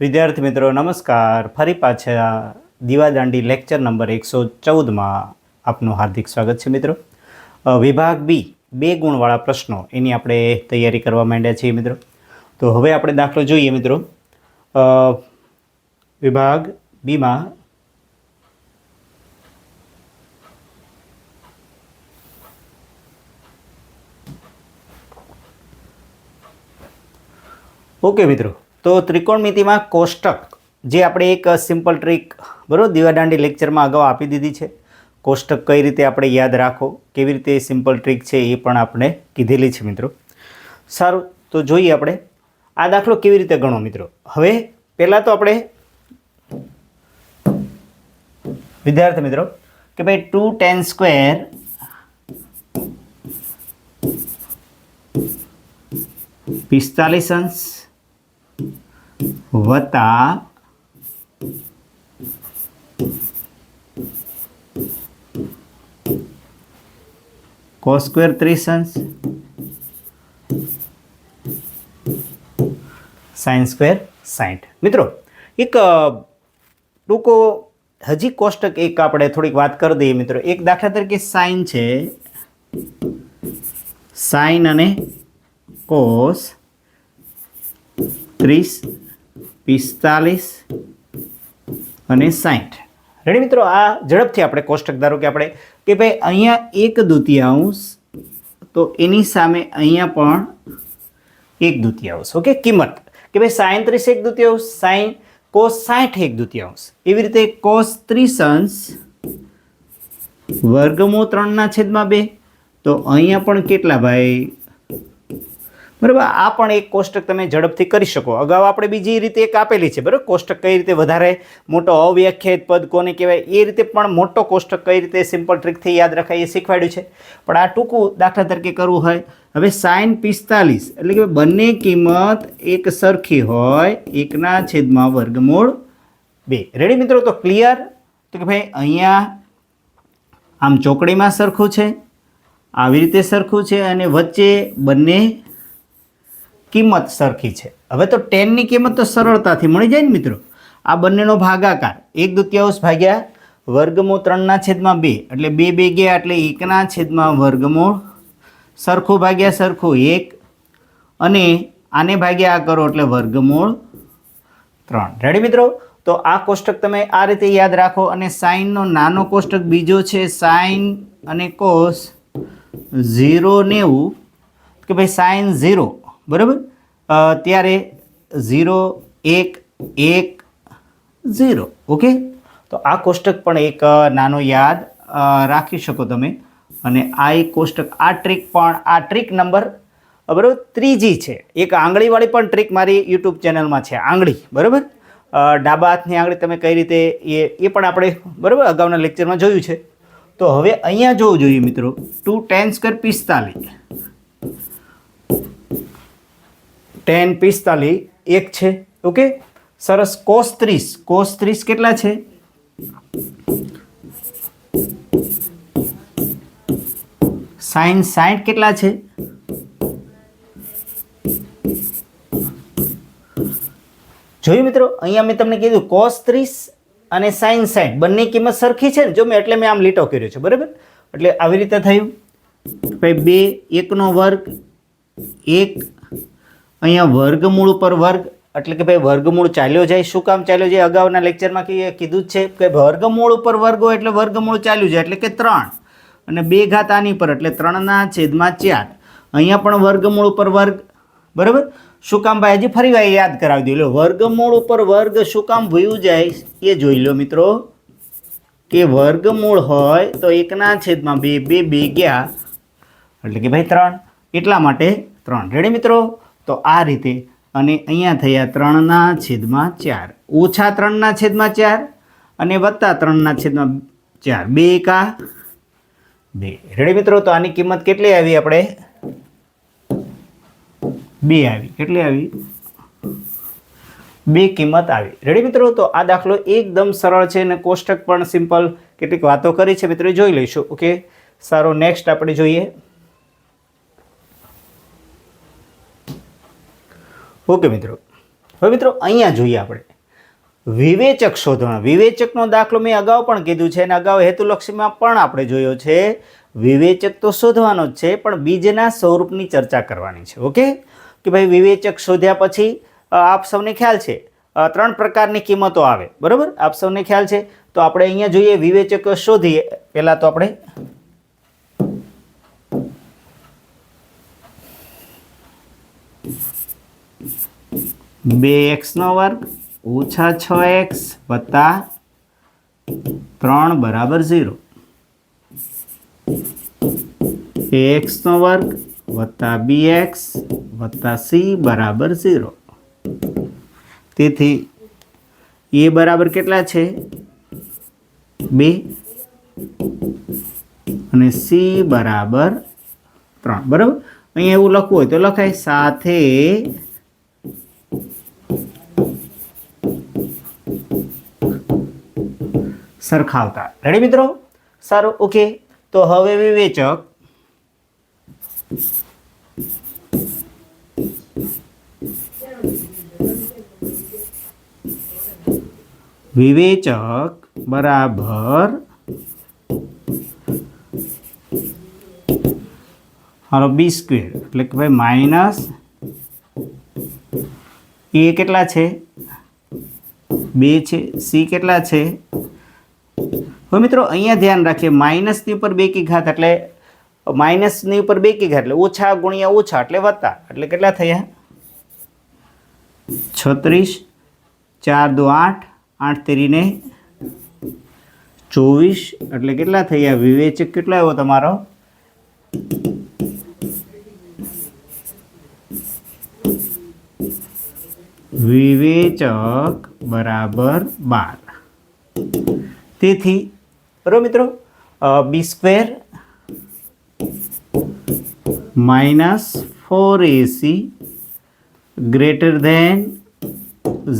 વિદ્યાર્થી મિત્રો, નમસ્કાર. ફરી પાછા દીવાદાંડી લેક્ચર નંબર એકસો ચૌદમાં આપનું હાર્દિક સ્વાગત છે મિત્રો. વિભાગ બી, બે ગુણવાળા પ્રશ્નો એની આપણે તૈયારી કરવા માંડ્યા છીએ મિત્રો. તો હવે આપણે દાખલો જોઈએ મિત્રો. વિભાગ બીમાં ઓકે મિત્રો, તો ત્રિકોણમિતિમાં કોષ્ટક, જે આપણે એક સિમ્પલ ટ્રીક, બરાબર, દીવાદાંડી લેક્ચરમાં અગાઉ આપી દીધી છે. કોષ્ટક કઈ રીતે આપણે યાદ રાખો, કેવી રીતે સિમ્પલ ટ્રીક છે એ પણ આપણે કીધેલી છે મિત્રો. સારું, તો જોઈએ આપણે, આ દાખલો કેવી રીતે ગણો મિત્રો? હવે પહેલાં તો આપણે, વિદ્યાર્થી મિત્રો, કે ભાઈ ટુ ટેન સ્ક્વેર પિસ્તાલીસ અંશ વત્તા કોસ સ્ક્વેર ત્રીસ સાઇન સ્ક્વેર સાઠ મિત્રો, એક ટૂંકો હજી કોષ્ટક એક આપણે થોડીક વાત કરી દઈએ મિત્રો. એક દાખલા તરીકે સાઇન છે. સાઇન અને કોસ ત્રીસ, પિસ્તાલીસ અને સાઠ રેડી મિત્રો? આ ઝડપથી આપણે કોષ્ટક ધારો કે આપણે કે ભાઈ અહીંયા એક દુતિયાંશ તો એની સામે અહીંયા પણ એક દુતિયાંશ ઓકે કિંમત. કે ભાઈ સાઈન એક દુતિયાંશ સાઈન કોસ સાઠ એક દુતિયાંશ એવી રીતે કોસ ત્રીસ અંશ વર્ગમો ત્રણના છેદમાં બે, તો અહીંયા પણ કેટલા ભાઈ? બરાબર? આ પણ એક કોષ્ટક તમે ઝડપથી કરી શકો. અગાઉ આપણે બીજી રીતે એક આપેલી છે, બરાબર? કોષ્ટક કઈ રીતે વધારે મોટો અવ્યાખ્યાયિત પદ કોને કહેવાય? એ રીતે પણ મોટો કોષ્ટક કઈ રીતે સિમ્પલ ટ્રીકથી યાદ રખાય એ શીખવાડ્યું છે. પણ આ ટૂંકું દાખલા તરીકે કરવું હોય, હવે સાઇન પિસ્તાલીસ, એટલે કે બંને કિંમત એક સરખી હોય, એકના છેદમાં વર્ગમૂળ બે. રેડી મિત્રો? તો ક્લિયર તો કે ભાઈ, અહીંયા આમ ચોકડીમાં સરખું છે, આવી રીતે સરખું છે અને વચ્ચે બંને કિંમત સરખી છે. હવે તો ટેનની કિંમત તો સરળતાથી મળી જાય ને મિત્રો. આ બંનેનો ભાગાકાર એક દુત્યાંશ ભાગ્યા વર્ગમૂળ ત્રણના છેદમાં બે, એટલે બે બે ગયા એટલે એકના છેદમાં વર્ગમૂળ સરખું ભાગ્યા સરખું એક અને આને ભાગ્યા આ કરો એટલે વર્ગમૂળ ત્રણ. રેડી મિત્રો? તો આ કોષ્ટક તમે આ રીતે યાદ રાખો અને સાઈનનો નાનો કોષ્ટક બીજો છે સાઈન અને કોસ ઝીરો નેવું, કે ભાઈ સાઈન ઝીરો બરાબર? ત્યારે ઝીરો, એક એક, ઝીરો. ઓકે? તો આ કોષ્ટક પણ એક નાનો યાદ રાખી શકો તમે. અને આ એક કોષ્ટક, આ ટ્રીક પણ, આ ટ્રીક નંબર બરાબર, ત્રીજી છે. એક આંગળીવાળી પણ ટ્રીક મારી યુટ્યુબ ચેનલમાં છે, આંગળી. બરાબર? ડાબા હાથની આંગળી તમે કઈ રીતે, એ એ પણ આપણે, બરાબર, અગાઉના લેક્ચરમાં જોયું છે. તો હવે અહીંયા જોવું જોઈએ મિત્રો, ટુ ટેન સ્કવેર પિસ્તાલીસ. ટેન પિસ્તાલીસ, એક છે. ઓકે સરસ. કોસ ત્રીસ. કોસ ત્રીસ કેટલા છે? સાઈન સાઠ કેટલા છે? જોયું મિત્રો? અહીંયા મેં તમને કીધું કોસ ત્રીસ અને સાઈન સાઠ બંને કિંમત સરખી છે ને? જો મેં એટલે મેં આમ લીટો કર્યો છે. બરાબર? એટલે આવી રીતે થયું. ભાઈ, બે, એકનો વર્ગ, એક અહીંયા વર્ગમૂળ ઉપર વર્ગ, એટલે કે ભાઈ વર્ગમૂળ ચાલ્યો જાય. શું કામ ચાલ્યો જાય? અગાઉના લેક્ચરમાં કીધું જ છે કે વર્ગમૂળ ઉપર વર્ગ હોય એટલે વર્ગમૂળ ચાલ્યું જાય, એટલે કે ત્રણ. અને બે ઘાત આની પર, એટલે ત્રણના છેદમાં ચાર. અહીંયા પણ વર્ગમૂળ ઉપર વર્ગ, બરાબર? શું કામ ભાઈ, હજી ફરી વાર યાદ કરાવી દઉં એટલે વર્ગમૂળ ઉપર વર્ગ શું કામ ભૂયું જાય? એ જોઈ લો મિત્રો. કે વર્ગમૂળ હોય તો એકના છેદમાં બે બે બે ગયા. એટલે કે ભાઈ ત્રણ. એટલા માટે ત્રણ. રેડી મિત્રો? તો આ રીતે અને અહીંયા થયા ત્રણના છેદમાં ચાર. ઓછા ત્રણના છેદમાં ચાર અને વત્તા ત્રણના છેદમાં ચાર. બે એકા બે. રેડી મિત્રો? તો આની કિંમત કેટલી આવી આપણે? બે આવી. કેટલી આવી? બે કિંમત આવી. રેડી મિત્રો? તો આ દાખલો એકદમ સરળ છે અને કોષ્ટક પણ સિમ્પલ કેટલીક વાતો કરી છે મિત્રો? જોઈ લઈશું. ઓકે સારો નેક્સ્ટ આપણે જોઈએ. ઓકે મિત્રો. હવે મિત્રો અહીંયા જોઈએ આપણે. વિવેચક શોધવાનો, વિવેચકનો દાખલો મેં અગાઉ પણ કીધું છે અને અગાઉ હેતુલક્ષીમાં પણ આપણે જોયો છે. વિવેચક તો શોધવાનો જ છે, પણ બીજના સ્વરૂપની ચર્ચા કરવાની છે. ઓકે? કે ભાઈ વિવેચક શોધ્યા પછી આપ સૌને ખ્યાલ છે ત્રણ પ્રકારની કિંમતો આવે. બરાબર? આપ સૌને ખ્યાલ છે? તો આપણે અહીંયા જોઈએ વિવેચક શોધીએ. પહેલાં તો આપણે બે એક્સનો વર્ગ ઓછા છ એક્સ વત્તા ત્રણ બરાબર ઝીરો. એક્સનો વર્ગ વત્તા બી એક્સ વત્તા સી બરાબર ઝીરો. તેથી એ બરાબર કેટલા છે? બે. અને સી બરાબર ત્રણ. બરાબર? અહીંયા એવું લખવું હોય તો લખાય સાથે સરખાવતા રેડી મિત્રો? સારું ઓકે તો હવે વિવેચક. વિવેચક બરાબર. હાલો બી સ્ક્વેર એટલે કે ભાઈ માઇનસ એ કેટલા છે? બે છે. સી કેટલા છે? હવે મિત્રો, અહીંયા ધ્યાન રાખીએ. માઇનસની ઉપર બે કી ઘાત એટલે માઇનસની ઉપર બે કી ઘાત એટલે ઓછા ગુણ્યા ઓછા એટલે વત્તા. એટલે કેટલા થયા? છત્રીસ, ચાર દો આઠ આઠ તેરીને ચોવીસ. એટલે કેટલા થયા? વિવેચક કેટલો આવ્યો તમારો? વિવેચક બરાબર બાર. તેથી બરાબર મિત્રો? B square minus four AC greater than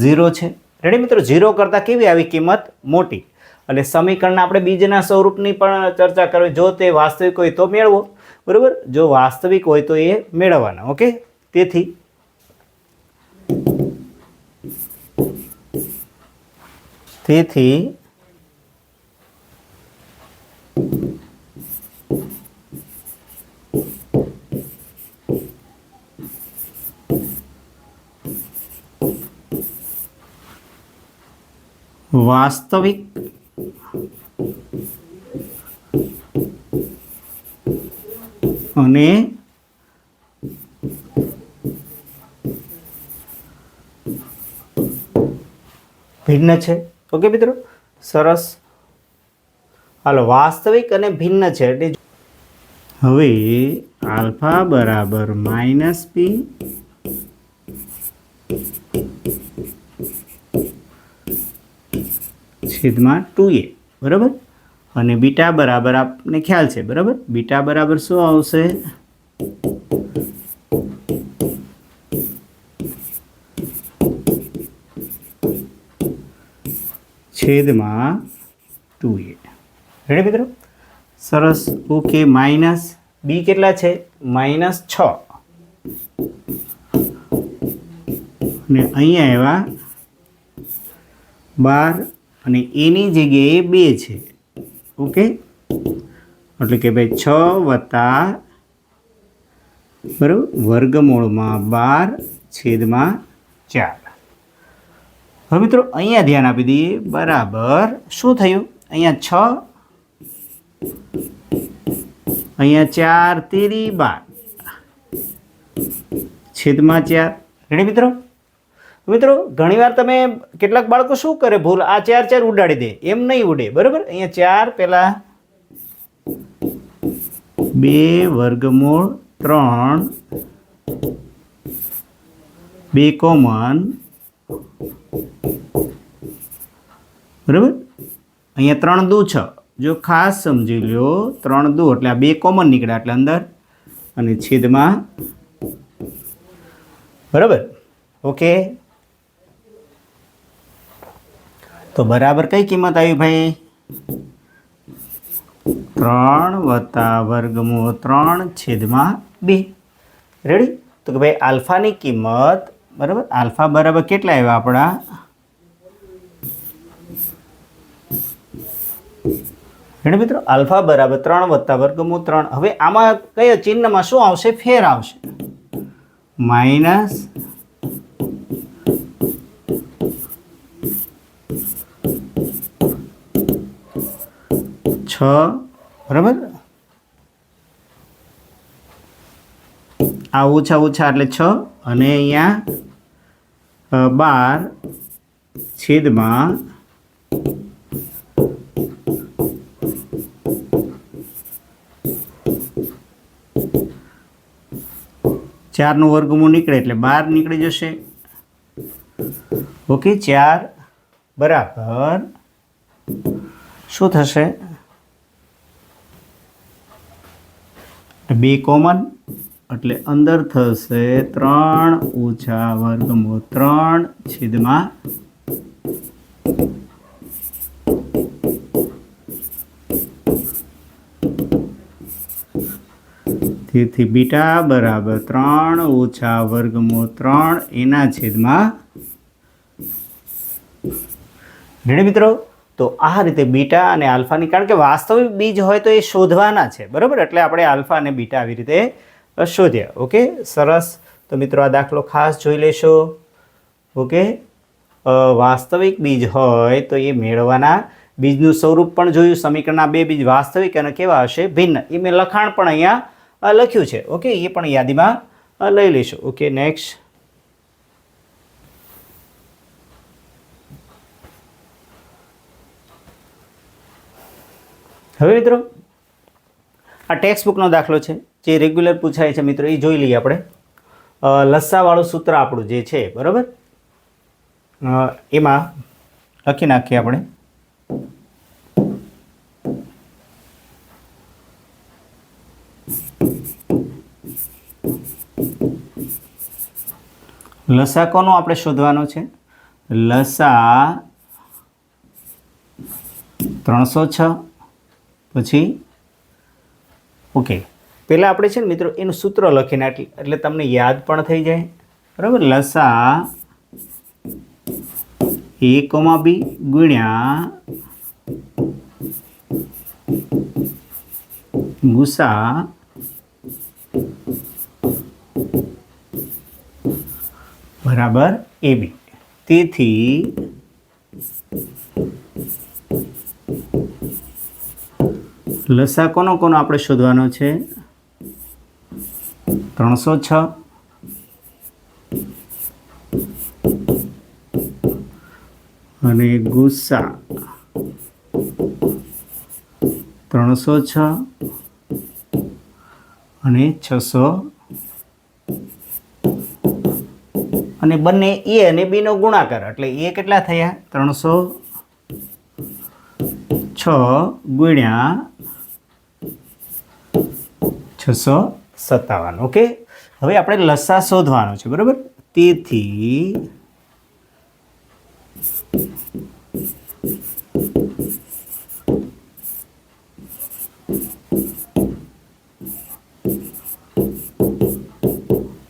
zero છે. રેડી મિત્રો? ઝીરો કરતાં કેવી આવી કિંમત? મોટી. એટલે સમીકરણના આપણે બીજના સ્વરૂપની પણ ચર્ચા કરવી. જો તે વાસ્તવિક હોય તો મેળવો. બરાબર? જો વાસ્તવિક હોય તો એ મેળવવાના. ઓકે? તેથી તેથી વાસ્તવિક અને ભિન્ન છે. ઓકે મિત્રો? સરસ. હાલો, વાસ્તવિક અને ભિન્ન છે. એટલે હવે આલ્ફા બરાબર માઇનસ પી છેદમાં ટુ એ, બરાબર? અને બીટા બરાબર આપને ખ્યાલ છે, બરાબર? બીટા બરાબર શું આવશે? છેદમાં ટુ એ. રેડી મિત્રો? સરસ. ઓકે માઇનસ બી કેટલા છે? માઇનસ છ. અને અહીંયા આવ્યા બાર અને એની જગ્યાએ બે છે. ઓકે? એટલે કે ભાઈ છ વત્તા બરાબર? વર્ગમૂળમાં બાર છેદમાં ચાર. હવે મિત્રો, અહીંયા ધ્યાન આપી દઈએ. બરાબર. શું થયું? અહીંયા છ. અહીંયા ચાર, તેરી બાર. છેદમાં ચાર. રેડી મિત્રો? મિત્રો, ઘણીવાર તમે કેટલાક બાળકો શું કરે? ભૂલ, આ ચાર ચાર ઉડાડી દે. એમ નહીં ઉડે, બરાબર? અહીંયા ચાર પહેલાં બે વર્ગમૂળ ત્રણ, બે કોમન, બરાબર? અહીંયા ત્રણ દુ છ. જો ખાસ સમજી લ્યો, ત્રણ દુ, એટલે આ બે કોમન નીકળ્યા એટલે અંદર અને છેદમાં, બરાબર? ઓકે? તો બરાબર કઈ કિંમત આવી ભાઈ? ત્રણ વત્તા વર્ગમૂળ ત્રણ છેદમાં બે. રેડી તો કે ભાઈ આલ્ફાની કિંમત, બરાબર? આલ્ફા બરાબર કેટલા આવ્યા આપણા? રેડી મિત્રો? આલ્ફા બરાબર ત્રણ વત્તા વર્ગમૂળ ત્રણ. હવે આમાં કયા ચિહ્નમાં શું આવશે? ફેર આવશે. માઇનસ છ. બરાબર? આ ઓછા ઓછા એટલે છ અને અહીંયા બાર છેદમાં ચારનું વર્ગમૂળ નીકળે એટલે બાર નીકળી જશે. ઓકે, ચાર બરાબર. શું થશે? બે કોમન એટલે અંદર થશે ત્રણ ઓછા વર્ગમૂળ ત્રણ છેદમાં તેથી બીટા બરાબર ત્રણ ઓછા વર્ગમૂળ ત્રણ એના છેદમાં. રેડી મિત્રો? તો આ રીતે બીટા અને આલ્ફાની, કારણ કે વાસ્તવિક બીજ હોય તો એ શોધવાના છે, બરાબર? એટલે આપણે આલ્ફા અને બીટા આવી રીતે શોધ્યા ઓકે? સરસ. તો મિત્રો આ દાખલો ખાસ જોઈ લેશો. ઓકે? વાસ્તવિક બીજ હોય તો એ મેળવવાના બીજનું સ્વરૂપ પણ જોયું. સમીકરણના બે બીજ વાસ્તવિક અને કેવા હશે? ભિન્ન. એ મેં લખાણ પણ અહીંયા લખ્યું છે. ઓકે? એ પણ યાદીમાં લઈ લઈશું ઓકે, નેક્સ્ટ. હવે મિત્રો, આ ટેક્સ્ટ બુકનો દાખલો છે, જે રેગ્યુલર પૂછાય છે મિત્રો, એ જોઈ લઈએ આપણે. લસ્સાવાળું સૂત્ર આપણું જે છે, બરાબર? એમાં લખી નાખીએ આપણે. લસા કોનો આપણે શોધવાનો છે? લસા ત્રણસો છ પછી? ઓકે. પહેલાં આપણે છે ને મિત્રો એનું સૂત્ર લખીને એટલે તમને યાદ પણ થઈ જાય. બરાબર? લસા એ કોમા બી ગુણ્યા ગુસા બરાબર એ બી. તેથી લસા કોનો કોનો આપણે શોધવાનો છે? ત્રણસો છ. અને ગુસ્સા. ત્રણસો છ. અને છસો. અને બંને એ અને બીનો ગુણાકાર, એટલે એ કેટલા થયા? ત્રણસો છ ગુણ્યા છસો સત્તાવન. ઓકે હવે આપણે લસા શોધવાનો છે, બરાબર? તેથી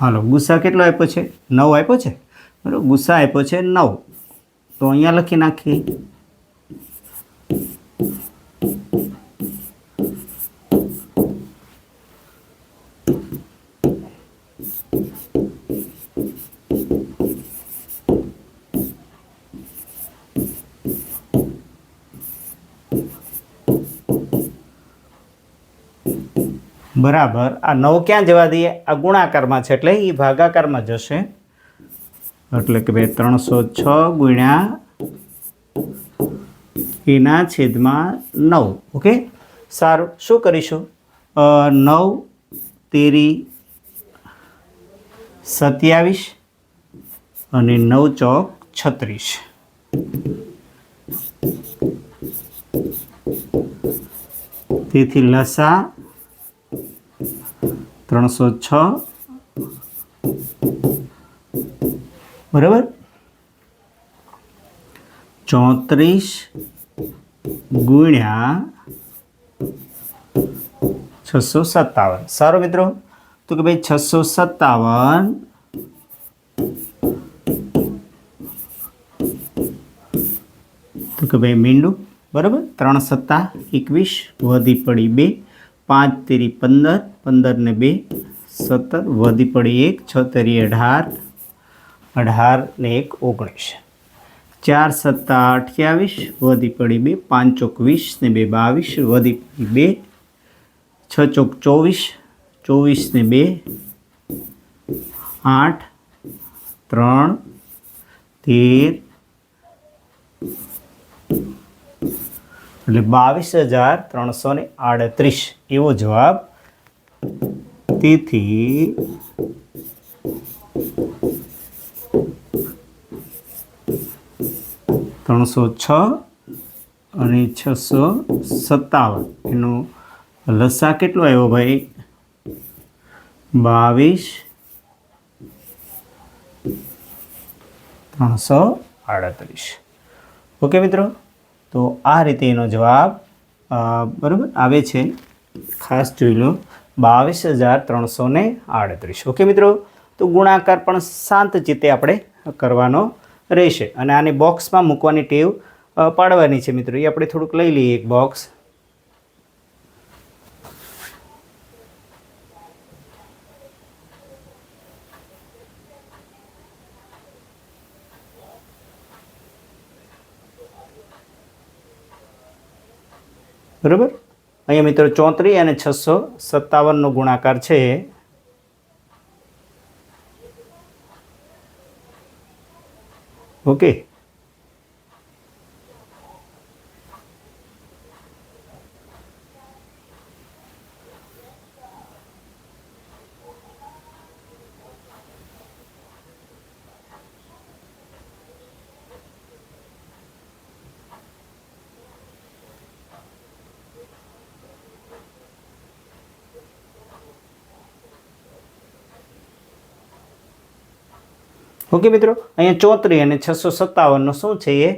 હાલો, ગુસ્સા કેટલો આપ્યો છે? નવ આપ્યો છે? બરાબર, ગુસ્સા આપ્યો છે નવ. તો અહીંયા લખી નાખીએ. બરાબર. આ નવ ક્યાં જવા દઈએ? આ ગુણાકારમાં છે એટલે એ ભાગાકારમાં જશે. એટલે કે ભાઈ ત્રણસો છ ગુણ્યા એના છેદમાં નવ. ઓકે? સારું. શું કરીશું? નવ તેરી સત્યાવીસ અને નવ ચોક છત્રીસ. તેથી લસા ત્રણસો છ. બરાબર? ચોત્રીસ ગુણ્યા છસો સત્તાવન. સારો મિત્રો? તો કે ભાઈ છસો સત્તાવન તો કે ભાઈ મીંડું. બરાબર? ત્રણ સત્તા એકવીસ વધી પડી બે. પાંચ તેરી પંદર પંદર ને બે, સત્તર, વધી પડી એક, છ તેરી અઢાર અઢાર ને એક ઓગણીસ. ચાર સત્તા અઠ્યાવીસ, વધી પડી બે, પાંચ ચોક વીસ ને બે બાવીસ, વધી પડી બે, છ ચોક ચોવીસ ચોવીસ ને બે, આઠ, ત્રણ, તેર એટલે બાવીસ હજાર ત્રણસો ને આડત્રીસ. એવો જવાબ તેથી ત્રણસો છ અને છસો સત્તાવન. એનો લસા કેટલો આવ્યો ભાઈ? બાવીસ ત્રણસો આડત્રીસ. ઓકે મિત્રો? તો આ રીતે એનો જવાબ બરાબર, આવે છે. ખાસ જોઈ લો. બાવીસ હજાર ત્રણસો ને આડત્રીસ. ઓકે મિત્રો? તો ગુણાકાર પણ શાંત ચિત્તે આપણે કરવાનો રહેશે. અને આને બોક્સમાં મૂકવાની ટેવ પાડવાની છે મિત્રો. એ આપણે થોડુંક લઈ લઈએ એક બોક્સ બરાબર? અહીંયા મિત્રો ચોત્રીસ અને છસો સત્તાવનનો ગુણાકાર છે. ઓકે. ઓકે મિત્રો, અહીંયા ચોત્રીસ અને છસો સત્તાવનનો શું છે એ?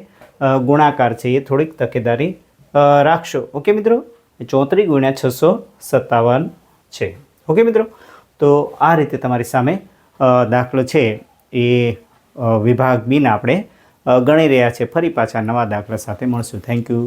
ગુણાકાર છે એ થોડીક તકેદારી રાખશો. ઓકે મિત્રો ચોત્રીસ ગુણ્યા છસો સત્તાવન છે. ઓકે મિત્રો, તો આ રીતે તમારી સામે દાખલો છે એ વિભાગ બીના આપણે ગણી રહ્યા છે. ફરી પાછા નવા દાખલા સાથે મળશું. Thank you